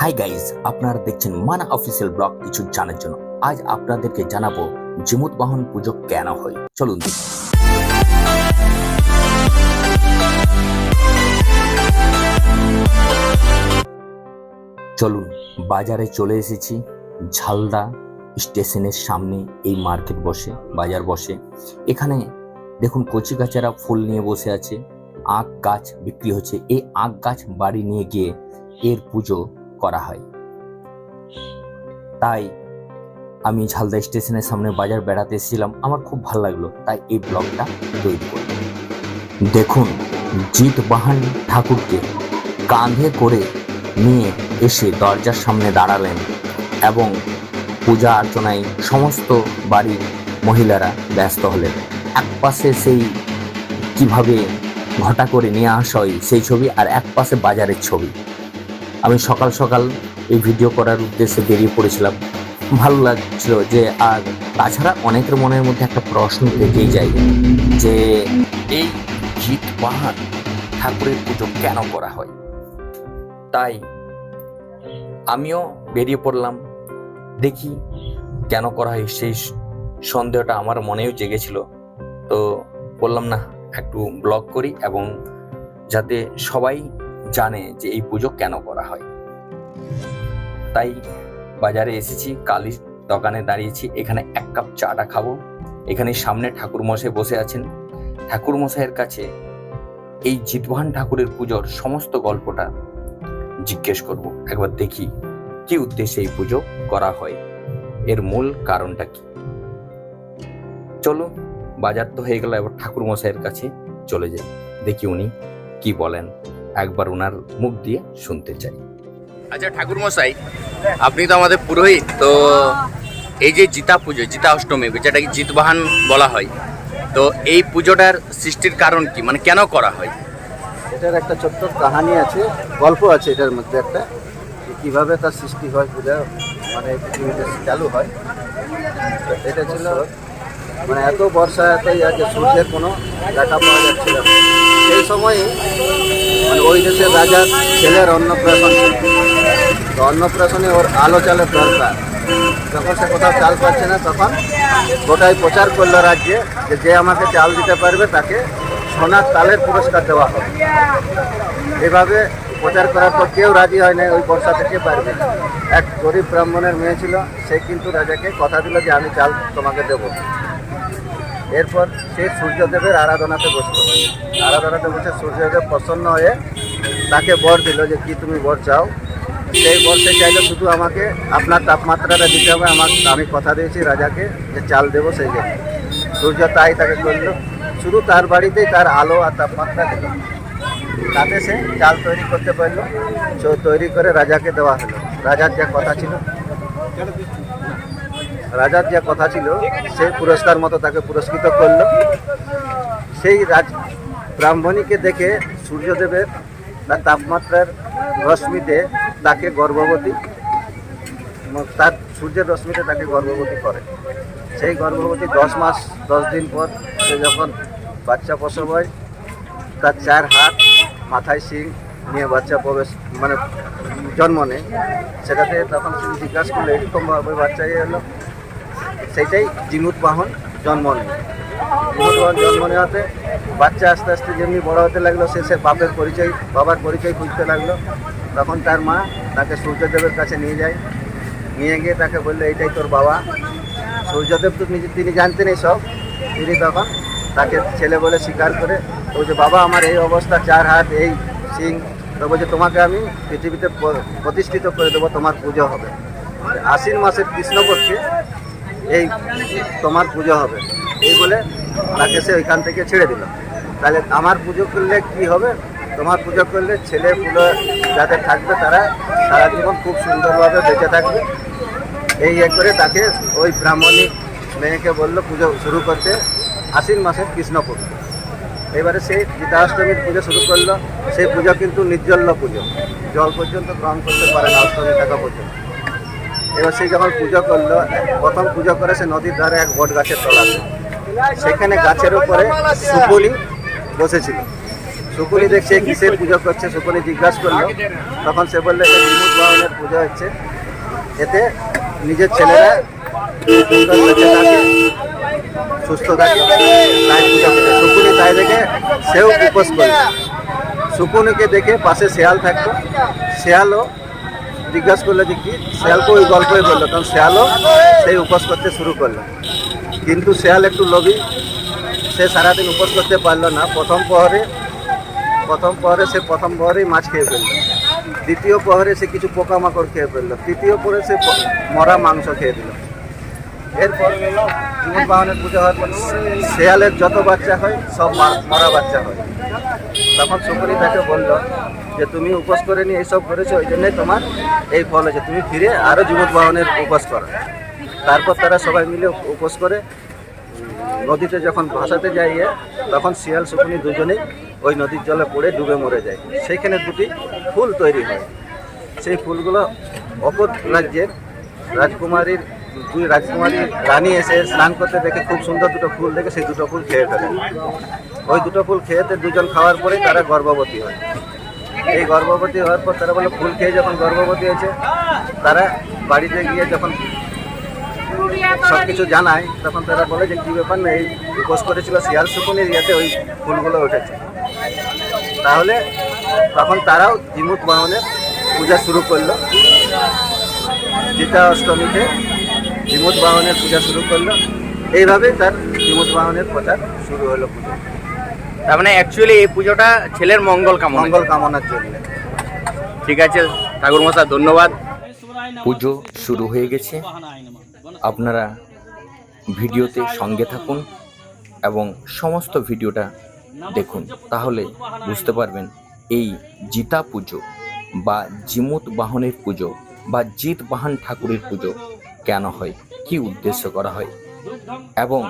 Hi guys আপনারা দেখছেন মানা অফিসিয়াল ব্লগ কিছু জানার জন্য। আজ আপনাদেরকে জানাব জিমুত বাহন পুজো কেন হয়? চলুন। চলুন, বাজারে চলে এসেছি। ঝালদা স্টেশনের সামনে এই মার্কেট বসে, বাজার বসে। এখানে দেখুন কচি গাছেরা ফুল নিয়ে বসে আছে। আখ গাছ বিক্রি হচ্ছে। এই আখ গাছ বাড়ি নিয়ে গিয়ে এর পুজো করা হয়। তাই আমি ঝালদা স্টেশনের সামনে বাজার বেড়াতে এসেছিলাম। আমার খুব ভালো লাগল। তাই এই ব্লগটা তৈরি করলাম। দেখুন জিত বাহান ঠাকুরকে কাঁধে করে নিয়ে এসে দরজার সামনে দাঁড়ালেন এবং পূজা অর্চনায় সমস্ত বাড়ির মহিলারা ব্যস্ত হলেন। এক পাশে সেই কীভাবে ঘটা করে নিয়ে আসা হয় সেই ছবি আর এক পাশে বাজারের ছবি। আমি সকাল সকাল এই ভিডিও করার উদ্দেশ্যে বেরিয়ে পড়েছিলাম। ভালো লাগছিল যে, আর তাছাড়া অনেকের মনের মধ্যে একটা প্রশ্ন থেকেই যায় যে, এই জিত বাহান ঠাকুরের পুজো কেন করা হয়? তাই আমিও বেরিয়ে পড়লাম। দেখি কেন করা হয়? সেই সন্দেহটা আমার মনেও জেগেছিল। তো বললাম, না, একটু ব্লগ করি এবং যাতে সবাই জানে যে এই পুজো কেন করা হয়। তাই বাজারে এসেছি, কালির দোকানে দাঁড়িয়েছি, এখানে এক কাপ চাটা খাব। এখানে সামনে ঠাকুর মশাই বসে আছেন। ঠাকুর মশাইয়ের কাছে এই জিতবাহান ঠাকুরের পুজোর সমস্ত গল্পটা জিজ্ঞেস করব। একবার দেখি কি উদ্দেশ্যে এই পুজো করা হয়। এর মূল কারণটা কি? চলো, বাজার তো হয়ে গেল, এবার ঠাকুর মশাইয়ের কাছে চলে যাই। দেখি উনি কি বলেন। একবার ওনার মুখ দিয়ে শুনতে চাই। আচ্ছা ঠাকুর মশাই আপনি তো আমাদের পুরোহিত তো এই যে জিতা পুজো জিতা অষ্টমী যেটাকে জিতবাহান বলা হয় তো এই পুজোটার সৃষ্টির কারণ কি? মানে কেন করা হয়? এটার একটা ছোট্ট কাহানি আছে গল্প আছে এটার মধ্যে একটা যে কীভাবে তার সৃষ্টি হয় পূজা মানে পৃথিবীতে চালু হয়। তো এটা ছিল মানে এত বর্ষা এত ইয়া সূর্যের কোনো দেখা পাওয়া যাচ্ছিল না। সেই সময়ে মানে ওই দেশের রাজার ছেলের অন্নপ্রাশন। তো অন্নপ্রাশনে ওর আলো চালের দরকার। যখন সে কোথাও চাল পাচ্ছে না, তখন গোটাই প্রচার করল রাজ্যে যে যে আমাকে চাল দিতে পারবে, তাকে সোনার তালের পুরস্কার দেওয়া হবে। এভাবে প্রচার করার পর কেউ রাজি হয় না, ওই বর্ষা থেকে পারবে এক গরিব ব্রাহ্মণের মেয়ে ছিল, সে কিন্তু রাজাকে কথা দিল যে, আমি চাল তোমাকে দেব। এরপর সে সূর্যদেবের আরাধনাতে বসল। আরাধনাতে বসে সূর্যদেব প্রসন্ন হয়ে তাকে বর দিল যে, কি তুমি বর চাও? সেই বর সে চাইলে, শুধু আমাকে আপনার তাপমাত্রাটা দিতে হবে। আমার, আমি কথা দিয়েছি রাজাকে যে, চাল দেবো সেই জন্য। সূর্য তাই তাকে করল। শুধু তার বাড়িতেই তার আলো আর তাপমাত্রা দিল। তাতে সে চাল তৈরি করতে পারল। তৈরি করে রাজাকে দেওয়া হলো। রাজার যা কথা ছিল। রাজার যে কথা ছিল সেই পুরস্কার মতো তাকে পুরস্কৃত করল। সেই রাজ ব্রাহ্মণীকে দেখে সূর্যদেবের তার তাপমাত্রার রশ্মিতে তাকে গর্ভবতী তার সূর্যের রশ্মিতে তাকে গর্ভবতী করে। সেই গর্ভবতী দশ মাস, দশ দিন পর সে যখন বাচ্চা প্রসব হয়, তার চার হাত মাথায় শিং নিয়ে বাচ্চা প্রবেশ মানে জন্ম নেয়। সেটাতে তখন তিনি জিজ্ঞাসা করলে, এরকমভাবে বাচ্চা এলো? সেইটাই বাহন জন্ম নেয়। বাহন জন্ম নেওয়াতে বাচ্চা আস্তে আস্তে যেমনি বড় হতে লাগল, সে সে বাপের পরিচয়, বাবার পরিচয় খুঁজতে লাগল। তখন তার মা তাকে সূর্যদেবের কাছে নিয়ে যায়। নিয়ে গিয়ে তাকে বলল, এইটাই তোর বাবা। সূর্যদেব তো নিজে, তিনি জানতেন সব তিনি তখন তাকে ছেলে বলে স্বীকার করে, ও যে বাবা, আমার এই অবস্থা, চার হাত, এই সিং তো বলছে, তোমাকে আমি পৃথিবীতে প্রতিষ্ঠিত করে দেবো, তোমার পুজো হবে। আশ্বিন মাসের কৃষ্ণপক্ষে এই তোমার পুজো হবে। এই বলে তাকে সে ওইখান থেকে ছেড়ে দিল। তাহলে আমার পুজো করলে কি হবে? তোমার পুজো করলে ছেলে পুলো যাদের থাকবে, তারা সারা জীবন খুব সুন্দরভাবে বেঁচে থাকবে। এই ইয়ে করে তাকে ওই ব্রাহ্মণী মেয়েকে বলল, পুজো শুরু করতে আশ্বিন মাসের কৃষ্ণপক্ষ। এবারে সেই গীতাষ্টমীর পুজো শুরু করল। সেই পুজো কিন্তু নির্জল্য পুজো। জল পর্যন্ত গ্রহণ করতে পারে না অষ্টমী টাকা পর্যন্ত। এবার সেই যখন পুজো করল, প্রথম পুজো করে সে নদীর ধারে এক বট গাছের তলাতে সেখানে গাছের উপরে সুপুলি বসেছিল। শকুনি দেখছে কিসের পুজো করছে শকুনি জিজ্ঞাসা করল। তখন সে বলল, এটা বিমুখ বাহনের পুজো হচ্ছে। এতে নিজের ছেলেরা সুস্থ থাকে, তাই পুজো করে। শকুনি তাই দেখে সেও উপোস করল শকুনিকে দেখে পাশে শেয়াল থাকতো। শেয়ালও জিজ্ঞাসা করল যে কি শেয়ালকে ওই গল্পই বলল তখন শেয়ালও সেই উপোস করতে শুরু করল। কিন্তু শেয়াল একটু লোভী, সে সারাদিন উপোস করতে পারল না। প্রথম প্রহরে প্রথম প্রহরে সে প্রথম প্রহরেই মাছ খেয়ে ফেলল। দ্বিতীয় প্রহরে সে কিছু পোকামাকড় খেয়ে ফেলল। তৃতীয় প্রহরে সে মরা মাংস খেয়ে দিল এরপর জীবন বাহনের পুজো হওয়ার পর শেয়ালের যত বাচ্চা হয়, সব মরা বাচ্চা হয়। তখন শকুনি তাকে বলল যে, তুমি উপোস করে নিয়ে এইসব করেছ, ওই জন্যই তোমার এই ফল হয়েছে। তুমি ফিরে আরও জীবন বাহনের উপোস করো। তারপর তারা সবাই মিলে উপোস করে নদীতে যখন ভাসাতে যাইয়ে তখন শিয়াল শকুনি দুজনেই ওই নদীর জলে পড়ে ডুবে মরে যায়। সেইখানে দুটি ফুল তৈরি হয়। সেই ফুলগুলো অপর রাজ্যের রাজকুমারীর দুই রাজকুমারী রানী এসে স্নান করতে দেখে খুব সুন্দর দুটো ফুল দেখে সেই দুটো ফুল খেয়ে ফেলে। ওই দুটো ফুল খেয়েতে দুজন খাওয়ার পরেই তারা গর্ভবতী হয়। এই গর্ভবতী হওয়ার পর তারা বলে, ফুল খেয়ে যখন গর্ভবতী হয়েছে, তারা বাড়িতে গিয়ে যখন সব কিছু জানায়, তখন তারা বলে যে, কী ব্যাপার না, এই উপোস করেছিল শিয়াল শকুনির ইয়েতে ওই ফুলগুলো উঠেছে। তাহলে তখন তারাও জিমুত বাহনের পূজা শুরু করল। জিতা অষ্টমীতে জিমুত বাহনের পূজা শুরু করল। এইভাবে তার জিমুত বাহনের প্রচার শুরু হলো পুজো। তার মানে অ্যাকচুয়ালি এই পুজোটা ছেলের মঙ্গল কামনা। মঙ্গল কামনার জন্য। ঠিক আছে ঠাকুর মশাই ধন্যবাদ। পুজো শুরু হয়ে গেছে। আপনারা ভিডিওতে সঙ্গে থাকুন এবং সমস্ত ভিডিওটা দেখুন। তাহলে বুঝতে পারবেন এই জিতা পুজো বা জিমুত বাহনের পুজো বা জিত বাহন ঠাকুরের পুজো কেন হয়? কি উদ্দেশ্য করা হয়? এবং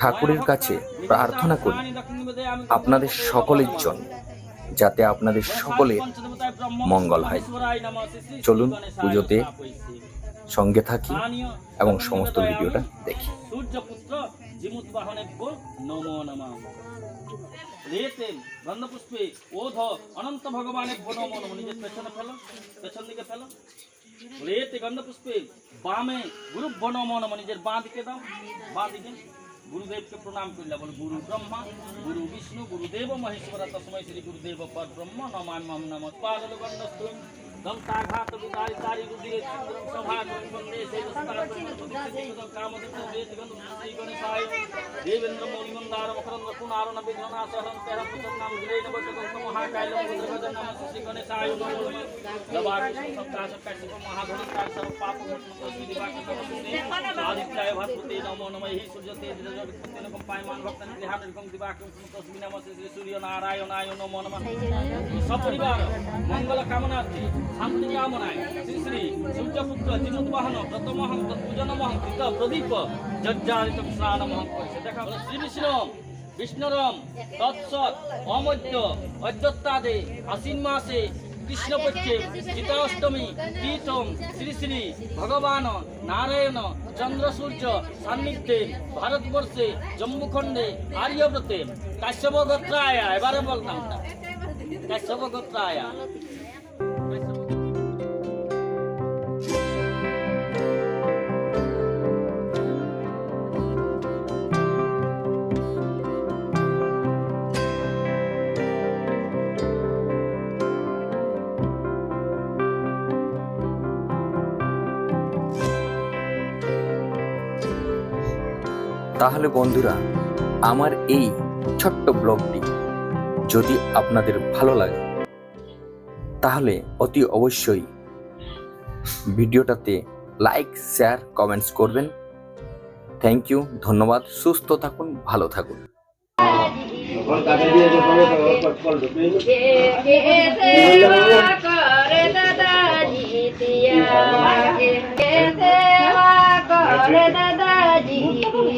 ঠাকুরের কাছে প্রার্থনা করি আপনাদের সকলের জন্য, যাতে আপনাদের সকলের মঙ্গল হয়। চলুন পুজোতে সঙ্গে থাকি এবং সমস্ত ভিডিওটা দেখি। সূর্যপুত্র জিমুদ্বাহনেভ্য নমো নমঃ। রেতেন গন্ধপুষ্পে ওধ অনন্ত ভগবানেভ্য নিজের পেছনে ফেলো, পেছন দিকে ফেলো। রেতে গন্ধপুষ্পে বামে গুরু নমো নমঃ নিজের বাঁ দিকে দাও বাঁ দিকে গুরুদেবকে প্রণাম করিলা বলে গুরু ব্রহ্মা গুরু বিষ্ণু গুরুদেব মহেশ্বর তসময় শ্রী গুরুদেব পর ব্রহ্ম নমাম মম নম পাগল গন্ধ देवेन्द्र मौलिमन्दार मकरन्द कुणारण विघ्ननाशहरं तेह पुत्रनाम गिरेन बटकं समहाकाय नाम सर्व पाप हि सूर्य तेज रजत भक्तन नमः श्री सूर्य सपरिवार मंगल कामनार्थी আশ্বিন মাসে কৃষ্ণপক্ষে চিতাষ্টমী প্রীতম শ্রী শ্রী ভগবান নারায়ণ চন্দ্র সূর্য সান্নিধ্যে ভারতবর্ষে জম্মুখণ্ডে আর্যব্রতে কাশ্যপ গোত্রায় এবারে বল নামটা কাশ্যপ গোত্রায় তাহলে বন্ধুরা, আমার এই ছোট্ট ব্লগটি যদি আপনাদের ভালো লাগে, তাহলে অতি অবশ্যই ভিডিওটাতে লাইক, শেয়ার, কমেন্টস করবেন। থ্যাংক ইউ ধন্যবাদ, সুস্থ থাকুন, ভালো থাকুন।